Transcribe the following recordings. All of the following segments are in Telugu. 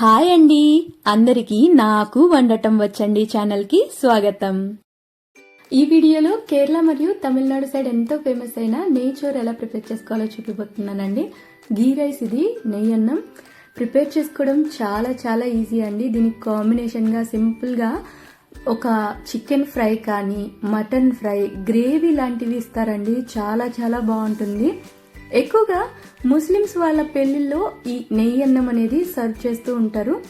హాయ్ అండి. అందరికీ నాకు వండటం వచ్చండి ఛానల్కి స్వాగతం. ఈ వీడియోలో కేరళ మరియు తమిళనాడు సైడ్ ఎంతో ఫేమస్ అయిన నెయ్యి ఎలా ప్రిపేర్ చేసుకోవాలో చూపిపోతున్నానండి గీ రైస్ ఇది నెయ్యి అన్నం. ప్రిపేర్ చేసుకోవడం చాలా చాలా ఈజీ అండి. దీనికి కాంబినేషన్గా సింపుల్గా ఒక చికెన్ ఫ్రై కానీ మటన్ ఫ్రై గ్రేవీ లాంటివి ఇస్తారండి. చాలా చాలా బాగుంటుంది. ఎక్కువగా ముస్లిమ్స్ వాళ్ళ పెళ్ళిల్లో ఈ నెయ్యి అన్నం అనేది సర్వ్ చేస్తూ ఉంటారు.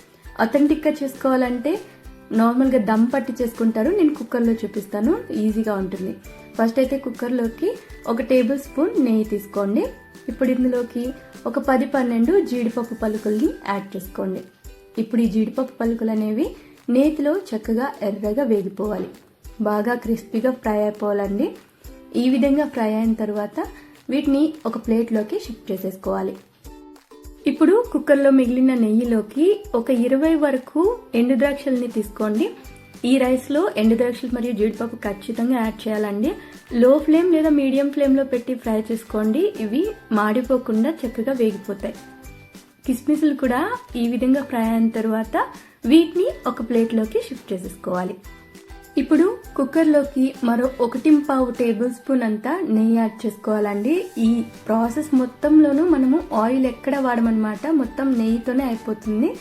అథెంటిక్గా చేసుకోవాలంటే నార్మల్గా దమ్ పట్టి చేసుకుంటారు. నేను కుక్కర్లో చూపిస్తాను. ఈజీగా ఉంటుంది. ఫస్ట్ అయితే కుక్కర్లోకి ఒక టేబుల్ స్పూన్ నెయ్యి తీసుకోండి. ఇప్పుడు ఇందులోకి ఒక పది పన్నెండు జీడిపప్పు పలుకుల్ని యాడ్ చేసుకోండి. ఇప్పుడు ఈ జీడిపప్పు పలుకులు అనేవి నేతిలో చక్కగా ఎర్రగా వేగిపోవాలి. బాగా క్రిస్పీగా ఫ్రై అయిపోవాలండి. ఈ విధంగా ఫ్రై అయిన తర్వాత వీటిని ఒక ప్లేట్లోకి షిఫ్ట్ చేసేసుకోవాలి. ఇప్పుడు కుక్కర్లో మిగిలిన నెయ్యిలోకి ఒక ఇరవై వరకు ఎండు ద్రాక్షల్ని తీసుకోండి. ఈ రైస్లో ఎండు ద్రాక్షలు మరియు జీడిపప్పు ఖచ్చితంగా యాడ్ చేయాలండి. లో ఫ్లేమ్ లేదా మీడియం ఫ్లేమ్లో పెట్టి ఫ్రై చేసుకోండి. ఇవి మాడిపోకుండా చక్కగా వేగిపోతాయి. కిస్మిస్లు కూడా ఈ విధంగా ఫ్రై అయిన తర్వాత వీటిని ఒక ప్లేట్లోకి షిఫ్ట్ చేసేసుకోవాలి. ఇప్పుడు కుక్కర్లోకి మరో ఒకటి పావు టేబుల్ స్పూన్ అంతా నెయ్యి యాడ్ చేసుకోవాలండి. ఈ ప్రాసెస్ మొత్తంలోనూ మనము ఆయిల్ ఎక్కడ వాడమన్నమాట మొత్తం నెయ్యితోనే అయిపోతుంది.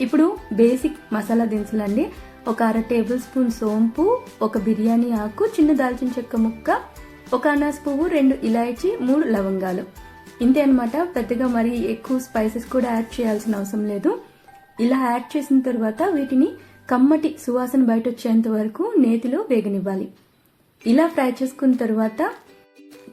ఇప్పుడు బేసిక్ మసాలా దినుసులండి. ఒక అర టేబుల్ స్పూన్ సోంపు ఒక బిర్యానీ ఆకు చిన్న దాల్చిన చెక్క ముక్క ఒక అనాస్ పువ్వు రెండు ఇలాయచి మూడు లవంగాలు. ఇంతే అనమాట పెద్దగా మరి ఎక్కువ స్పైసెస్ కూడా యాడ్ చేయాల్సిన అవసరం లేదు. ఇలా యాడ్ చేసిన తర్వాత వీటిని కమ్మటి సువాసన బయట వచ్చేంత వరకు నేతిలో వేగనివ్వాలి. ఇలా ఫ్రై చేసుకున్న తర్వాత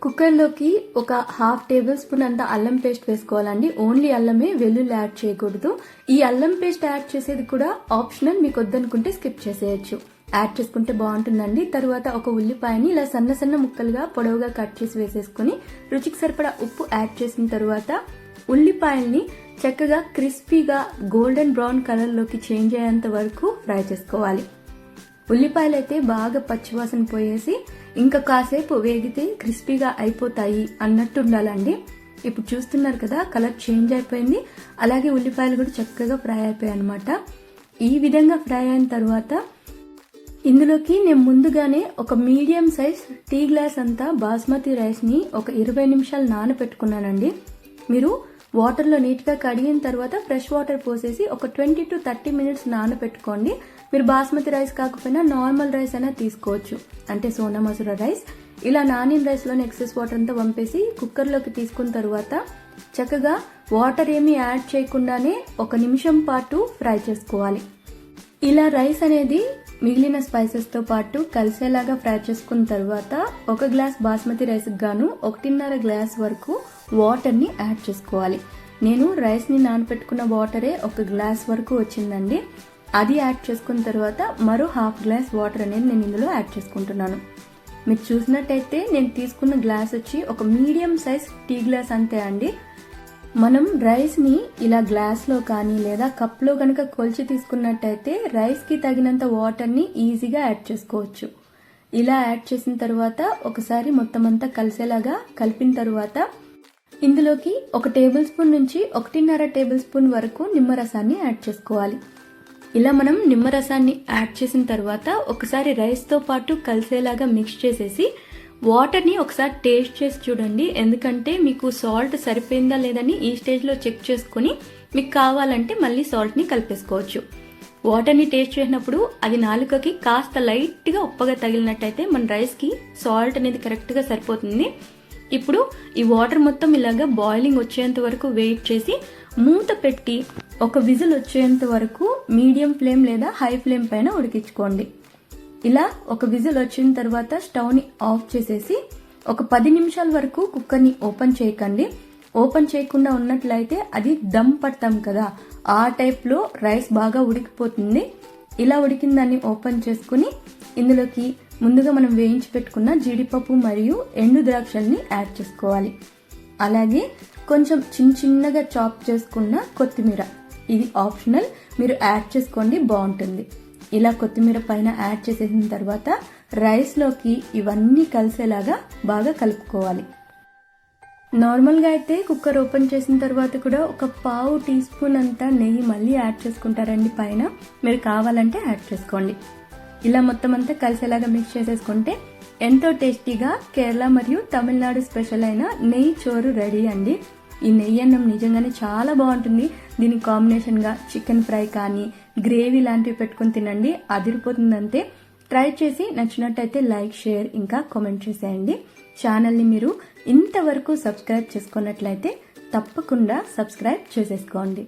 కుక్కర్లోకి ఒక హాఫ్ టేబుల్ స్పూన్ అంత అల్లం పేస్ట్ వేసుకోవాలండి. ఓన్లీ అల్లమే వెల్లుల్లి యాడ్ చేయకూడదు. ఈ అల్లం పేస్ట్ యాడ్ చేసేది కూడా ఆప్షనల్ మీకు వద్దనుకుంటే స్కిప్ చేసేయచ్చు. యాడ్ చేసుకుంటే బాగుంటుందండి. తర్వాత ఒక ఉల్లిపాయని ఇలా సన్న సన్న ముక్కలుగా పొడవుగా కట్ చేసి వేసేసుకుని రుచికి సరిపడా ఉప్పు యాడ్ చేసిన తర్వాత ఉల్లిపాయల్ని చక్కగా క్రిస్పీగా గోల్డెన్ బ్రౌన్ కలర్లోకి చేంజ్ అయ్యేంత వరకు ఫ్రై చేసుకోవాలి. ఉల్లిపాయలు అయితే బాగా పచ్చివాసన పోయేసి ఇంకా కాసేపు వేగితే క్రిస్పీగా అయిపోతాయి అన్నట్టు ఉండాలండి. ఇప్పుడు చూస్తున్నారు కదా కలర్ చేంజ్ అయిపోయింది. అలాగే ఉల్లిపాయలు కూడా చక్కగా ఫ్రై అయిపోయాయి అనమాట ఈ విధంగా ఫ్రై అయిన తర్వాత ఇందులోకి నేను ముందుగానే ఒక మీడియం సైజ్ టీ గ్లాస్ అంతా బాస్మతి రైస్ని ఒక ఇరవై నిమిషాలు నానబెట్టుకున్నానండి మీరు వాటర్లో నీట్గా కడిగిన తర్వాత ఫ్రెష్ వాటర్ పోసేసి ఒక ట్వంటీ టు థర్టీ మినిట్స్ నానబెట్టుకోండి. మీరు బాస్మతి రైస్ కాకపోయినా నార్మల్ రైస్ అయినా తీసుకోవచ్చు. అంటే సోనా మసూర రైస్. ఇలా నానిన రైస్లోని ఎక్సెస్ వాటర్ అంతా పంపేసి కుక్కర్లోకి తీసుకున్న తర్వాత చక్కగా వాటర్ ఏమీ యాడ్ చేయకుండానే ఒక నిమిషం పాటు ఫ్రై చేసుకోవాలి. ఇలా రైస్ అనేది మిగిలిన స్పైసెస్తో పాటు కలిసేలాగా ఫ్రై చేసుకున్న తర్వాత ఒక గ్లాస్ బాస్మతి రైస్కి గాను ఒకటిన్నర గ్లాస్ వరకు వాటర్ని యాడ్ చేసుకోవాలి. నేను రైస్ని నానపెట్టుకున్న వాటరే ఒక గ్లాస్ వరకు వచ్చిందండి. అది యాడ్ చేసుకున్న తర్వాత మరో హాఫ్ గ్లాస్ వాటర్ అనేది నేను ఇందులో యాడ్ చేసుకుంటున్నాను. మీరు చూసినట్టయితే నేను తీసుకున్న గ్లాస్ వచ్చి ఒక మీడియం సైజ్ టీ గ్లాస్ అంతే అండి. మనం రైస్ని ఇలా గ్లాస్లో కానీ లేదా కప్లో కనుక కొలిచి తీసుకున్నట్టయితే రైస్కి తగినంత వాటర్ని ఈజీగా యాడ్ చేసుకోవచ్చు. ఇలా యాడ్ చేసిన తర్వాత ఒకసారి మొత్తం అంతా కలిసేలాగా కలిపిన తర్వాత ఇందులోకి ఒక టేబుల్ స్పూన్ నుంచి ఒకటిన్నర టేబుల్ స్పూన్ వరకు నిమ్మరసాన్ని యాడ్ చేసుకోవాలి. ఇలా మనం నిమ్మరసాన్ని యాడ్ చేసిన తర్వాత ఒకసారి రైస్తో పాటు కలిసేలాగా మిక్స్ చేసేసి వాటర్ని ఒకసారి టేస్ట్ చేసి చూడండి. ఎందుకంటే మీకు సాల్ట్ సరిపోయిందా లేదని ఈ స్టేజ్లో చెక్ చేసుకుని మీకు కావాలంటే మళ్ళీ సాల్ట్ని కలిపేసుకోవచ్చు. వాటర్ని టేస్ట్ చేసినప్పుడు అది నాలుకకి కాస్త లైట్గా ఉప్పగా తగిలినట్టయితే మన రైస్కి సాల్ట్ అనేది కరెక్ట్గా సరిపోతుంది. ఇప్పుడు ఈ వాటర్ మొత్తం ఇలాగా బాయిలింగ్ వచ్చేంత వరకు వెయిట్ చేసి మూత పెట్టి ఒక విజిల్ వచ్చేంత వరకు మీడియం ఫ్లేమ్ లేదా హై ఫ్లేమ్ పైన ఉడికించుకోండి. ఇలా ఒక విజిల్ వచ్చిన తర్వాత స్టవ్ని ఆఫ్ చేసేసి ఒక పది నిమిషాల వరకు కుక్కర్ని ఓపెన్ చేయకండి. ఓపెన్ చేయకుండా ఉన్నట్లయితే అది దమ్ పడతాం కదా. ఆ టైప్లో రైస్ బాగా ఉడికిపోతుంది. ఇలా ఉడికిన దాన్ని ఓపెన్ చేసుకుని ఇందులోకి ముందుగా మనం వేయించి పెట్టుకున్న జీడిపప్పు మరియు ఎండు ద్రాక్షల్ని యాడ్ చేసుకోవాలి. అలాగే కొంచెం చిన్న చిన్నగా చాప్ చేసుకున్న కొత్తిమీర. ఇది ఆప్షనల్. మీరు యాడ్ చేసుకోండి బాగుంటుంది. ఇలా కొత్తిమీర పైన యాడ్ చేసేసిన తర్వాత రైస్లోకి ఇవన్నీ కలిసేలాగా బాగా కలుపుకోవాలి. నార్మల్గా అయితే కుక్కర్ ఓపెన్ చేసిన తర్వాత కూడా ఒక పావు టీ స్పూన్ అంతా నెయ్యి మళ్ళీ యాడ్ చేసుకుంటారండి పైన. మీరు కావాలంటే యాడ్ చేసుకోండి. ఇలా మొత్తం అంతా కలిసేలాగా మిక్స్ చేసేసుకుంటే ఎంతో టేస్టీగా కేరళ మరియు తమిళనాడు స్పెషల్ అయిన నెయ్యి చోరు రెడీ అండి. ఈ నెయ్యి అన్నం నిజంగానే చాలా బాగుంటుంది. దీనికి కాంబినేషన్గా చికెన్ ఫ్రై కానీ గ్రేవీ లాంటివి పెట్టుకుని తినండి. అదిరిపోతుందంతే ట్రై చేసి నచ్చినట్టయితే లైక్ షేర్ ఇంకా కామెంట్ చేసేయండి. ఛానల్ని మీరు ఇంతవరకు సబ్స్క్రైబ్ చేసుకున్నట్లయితే తప్పకుండా సబ్స్క్రైబ్ చేసేసుకోండి.